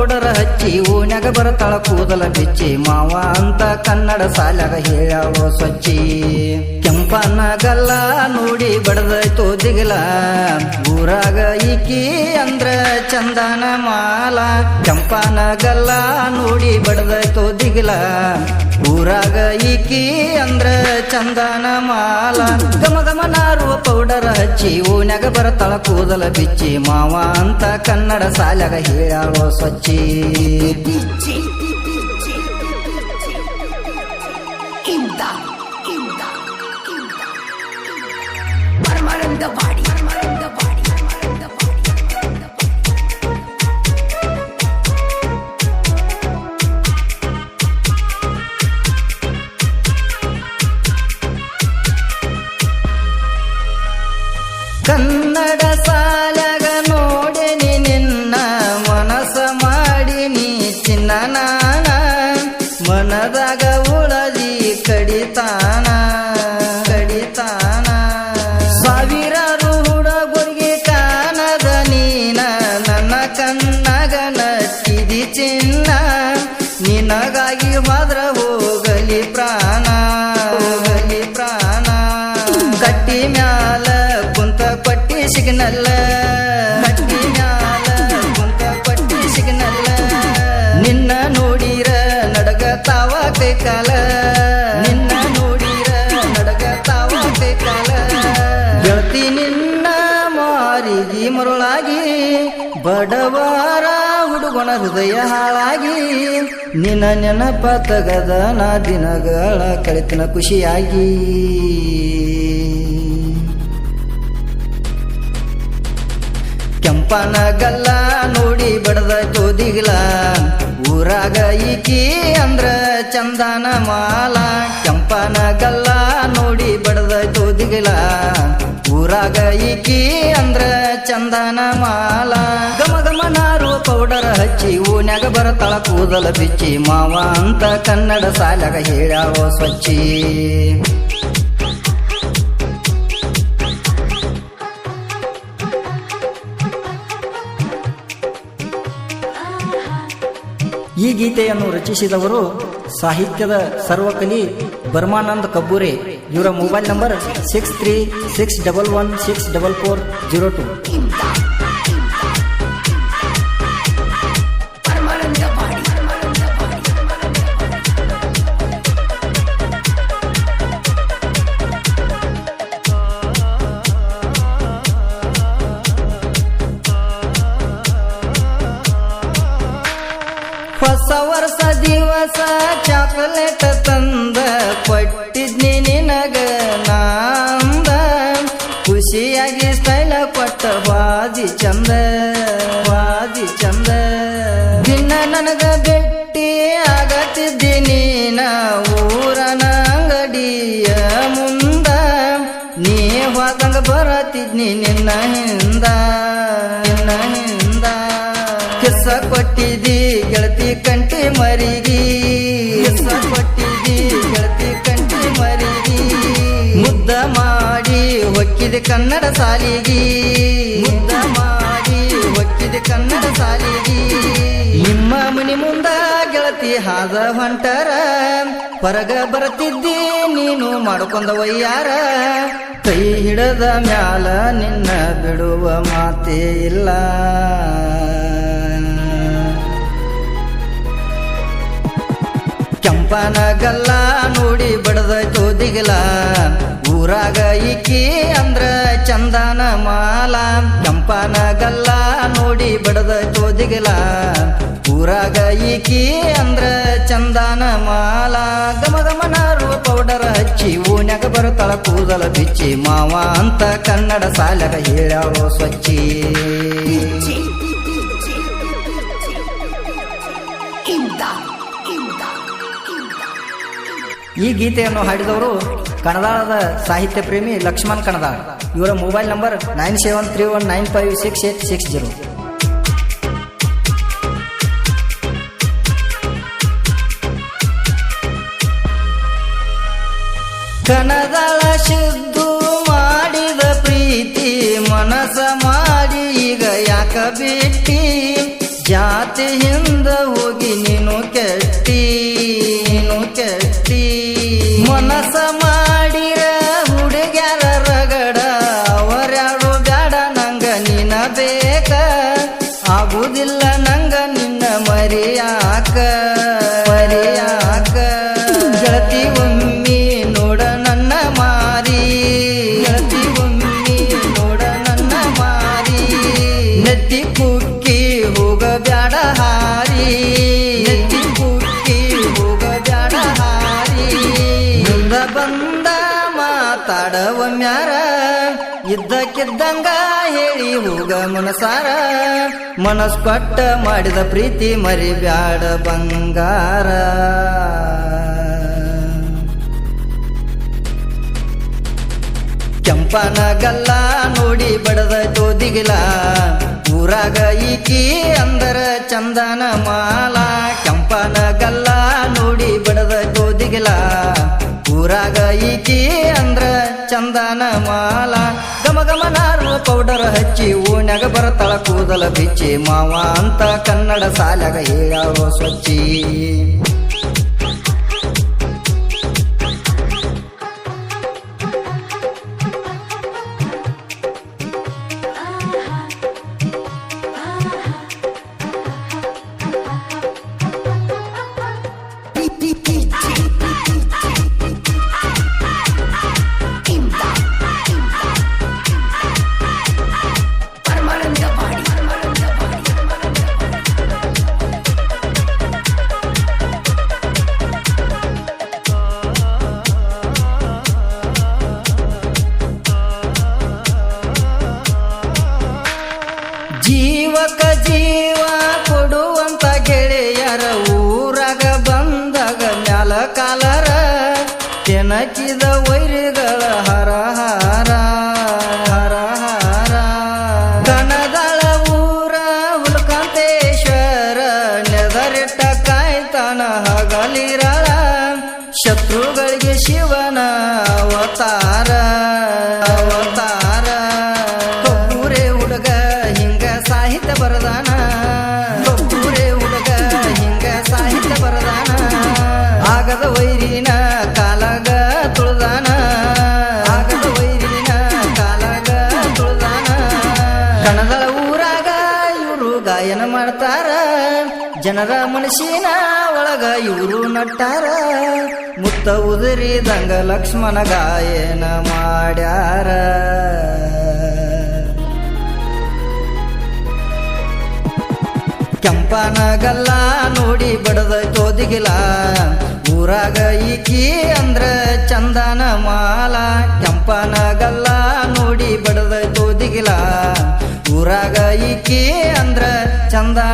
Powder ಹಚ್ಚಿ ಓನ್ಯಾಗ ಬರತಾಳ ಕೂದಲ ಬಿಚ್ಚಿ ಮಾವ ಅಂತ ಕನ್ನಡ ಸಾಲಾಗ ಹೇಳೋ ಸ್ವಚ್ಛಿ ಕೆಂಪನ ಗಲ್ಲ ನೋಡಿ ಬಡದಾಯ್ತು ದಿಗಲ. ಊರಾಗ ಈಕಿ ಅಂದ್ರ ಚಂದನ ಮಾಲ. ಕೆಂಪನ ಗಲ್ಲ ನೋಡಿ ಬಡದಾಯ್ತು ದಿಗಲ. ಊರಾಗ ಈಕಿ ಅಂದ್ರ ಚಂದನ ಮಾಲ. ಗಮ ಗಮ ನಾರುವ ಪೌಡರ್ ಹಚ್ಚಿ ಓನ್ಯಾಗ ಬರತಳ ಕೂದಲ ಬಿಚ್ಚಿ. ಮಾವ ಅಂತ ಕನ್ನಡ ಸಾಲಾಗ ಹೇಳೋ ಸ್ವಚ್ಛಿ ಇಂದ. ಪರಮಾನಂದವಾಡಿ ಪರಮಾನಂದವಾಡಿ ಪರಮಾನಂದವಾಡಿ ಕನ್ನಡ ಸಾಲಾಗ ನೋಡಿನಿ ನಿನ್ನ ಮನಸ ಮಾಡಿನಿ ಚಿನ್ನ ನಾನ ಮನದಾಗ ಉಳದಿ ಕಡಿತಾನ ಕಡಿತಾನ ಕಟ್ಟಿ ಮ್ಯಾಲ ಕುಂತ ಕೊಟ್ಟಿ ಸಿಗ್ನಲ್ಲ. ಕಟ್ಟಿ ಮ್ಯಾಲ ಕುಂತ ಕೊಟ್ಟಿ ಸಿಗ್ನಲ್ಲ. ನಿನ್ನ ನೋಡಿರ ನಡಗ ತಾವ ಕೈಕಾಲ ನಿನ್ನ ನೋಡಿರ ನಡಗ ತಾವ ಕೈಕಾಲ ಗೆಳತಿ ನಿನ್ನ ಮಾರಿಗಿ ಮರುಳಾಗಿ, ಬಡವಾರ ಹುಡುಗನ ಹೃದಯ ಹಾಳಾಗಿ, ನಿನ್ನ ನೆನಪ ತಗದ ನಾ ದಿನಗಳ ಕಳಿತಿನ ಖುಷಿಯಾಗಿ. ಕೆಂಪನ ಗಲ್ಲ ನೋಡಿ ಬಡದ ತೋದಿಗ್ಲ. ಊರಾಗ ಈಕಿ ಅಂದ್ರ ಚಂದನ ಮಾಲ. ಕೆಂಪನಗಲ್ಲ ನೋಡಿ ಬಡದ ತೋದಿಗ್ಲ. ಊರಾಗ ಈಕಿ ಅಂದ್ರ ಚಂದನ ಮಾಲ. ಗಮ ಗಮನಾರು ಪೌಡರ್ ಹಚ್ಚಿ ಊನ್ಯಾಗ ಬರತಾಳ ಕೂದಲ ಬಿಚ್ಚಿ. ಮಾವ ಅಂತ ಕನ್ನಡ ಸಾಲಾಗ ಹೇಳಾವ ಸ್ವಚ್ಛಿ ಈ ಗೀತೆಯನ್ನು ರಚಿಸಿದವರು ಸಾಹಿತ್ಯದ ಸರ್ವಕಲಿ ಬರ್ಮಾನಂದ್ ಕಬ್ಬೂರೆ. ಇವರ mobile number six three six double one six double four zero two ದಿವಸ ಚಾಕೊಲೇಟ್ ತಂದ, ಕೊಟ್ಟಿದ್ನಿ ನಿನಗ ನಾಂದ. ಖುಷಿಯಾಗಿ ಸ್ಟೈಲ ಕೊಟ್ಟ ವಾದಿ ಚಂದ ವಾದಿ ಚಂದ. ದಿನ ನನಗ ಬೆಟ್ಟಿ ಆಗತ್ತಿದ್ದೀನಿ ನಾ ಊರನ ಅಂಗಡಿಯ ಮುಂದ. ನೀ ಹೋದಂಗ ಬರತ್ತಿದ್ನಿ ನಿನ್ನ ಹಿಂದ. ಕಿಸ್ಸ ಕೊಟ್ಟಿದಿ, ಗೆಳತಿ ಕಂಟಿ ಮರಿಗಿ ಎಸ ಕೊಟ್ಟಿದಿ, ಗೆಳತಿ ಕಂಟಿ ಮರಿಗಿ ಮುದ್ದ ಮಾಡಿ ಹೊಕ್ಕಿದೆ ಕನ್ನಡ ಸಾಲಿಗಿ. ಮುದ್ದ ಮಾಡಿ ಹೊಕ್ಕಿದೆ ಕನ್ನಡ ಸಾಲಿಗಿ. ನಿಮ್ಮ ಮನಿ ಮುಂದ ಗೆಳತಿ ಹಾದ ಹೊಂಟರ. ಹೊರಗ ಬರತಿದ್ದಿ, ನೀನು ಮಾಡ್ಕೊಂಡ ಒಯ್ಯಾರ ಕೈ ಹಿಡದ ಮ್ಯಾಲ ನಿನ್ನ ಬಿಡುವ ಮಾತೇ ಇಲ್ಲ. ಕೆಂಪನ ಗಲ್ಲ ನೋಡಿ ಬಡದ ದಿಗಲ ಊರಾಗ ಇಕ್ಕಿ ಅಂದ್ರ ಚಂದನ ಮಾಲ. ಕೆಂಪನ ಗಲ್ಲ ನೋಡಿ ಬಡದ ದಿಗಲ ಊರಾಗ ಈಕಿ ಅಂದ್ರ ಚಂದನ ಮಾಲ. ಗಮ ಗಮನಾರು ಪೌಡರ್ ಹಚ್ಚಿ ಓನ್ಯಾಗ ಬರುತ್ತಳ ಕೂದಲ ಬಿಚ್ಚಿ. ಮಾವ ಅಂತ ಕನ್ನಡ ಸಾಲಗ ಹೇಳೋ ಸ್ವಚ್ಛಿ ಈ ಗೀತೆಯನ್ನು ಹಾಡಿದವರು ಕನ್ನಡದ ಸಾಹಿತ್ಯ ಪ್ರೇಮಿ ಲಕ್ಷ್ಮಣ್ ಕಣದಾಳ್ ಇವರ mobile number nine seven three one nine five six eight six zero. ಕಣದಾಳ ಶುದ್ಧು ಮಾಡಿದ ಪ್ರೀತಿ ಮನಸ ಮಾಡಿ ಈಗ ಯಾಕ ಬಿಟ್ಟಿ? ಜಾತಿಯಿಂದ ಹೋಗಿ ನೀನು ಕೆಟ್ಟಿ ಮನಸ ಬಂದ ಮಾತಾಡವ ಮ್ಯಾರ. ಇದ್ದಕ್ಕಿದ್ದಂಗ ಹೇಳಿ ಹೋಗ ಮನಸಾರ. ಮನಸ್ ಕೊಟ್ಟ ಮಾಡಿದ ಪ್ರೀತಿ ಮರಿ ಬ್ಯಾಡ ಬಂಗಾರ. ಕೆಂಪನ ಗಲ್ಲ ನೋಡಿ ಬಡದ ತೋದಿಗಿಲ ಊರಾಗ ಈಕಿ ಅಂದರ ಚಂದನ ಮಾಲ. ಕೆಂಪನ ಗಲ್ಲ ನೋಡಿ ಬಡದ ತೋದಿಗಿಲ ಊರಾಗ ಈಕಿ ಅಂದ್ರ ಚಂದನ ಮಾಲ. ಗಮ ಗಮ ನಾರು ಪೌಡರ್ ಹಚ್ಚಿ ಓಣ್ಯಾಗ ಬರತಳ ಕೂದಲ ಬಿಚ್ಚಿ. ಮಾವ ಅಂತ ಕನ್ನಡ ಸಾಲಾಗ ಹೇಳೋ ಸ್ವಚ್ಛಿ ಜೀವಕ ಜೀವ ಗಾಯನ ಮಾಡ್ತಾರ, ಜನರ ಮನಸ್ಸಿನ ಒಳಗ ಇವರು ನಟ್ಟಾರ. ಮುತ್ತ ಉದುರಿದಂಗ ಲಕ್ಷ್ಮಣ ಗಾಯನ ಮಾಡ್ಯಾರ. ಕೆಂಪನ ಗಲ್ಲ ನೋಡಿ ಬಡದ ತೋದಿಗಿಲ್ಲ ಊರಾಗ ಈಕಿ ಅಂದ್ರ ಚಂದನ ಮಾಲ ಕೆಂಪನ ಗಲ್ಲ ನೋಡಿ ಬಡದ ತೋದಿಗಿಲ ಊರಾಗ ಅಂದ್ರ ಚಂದನ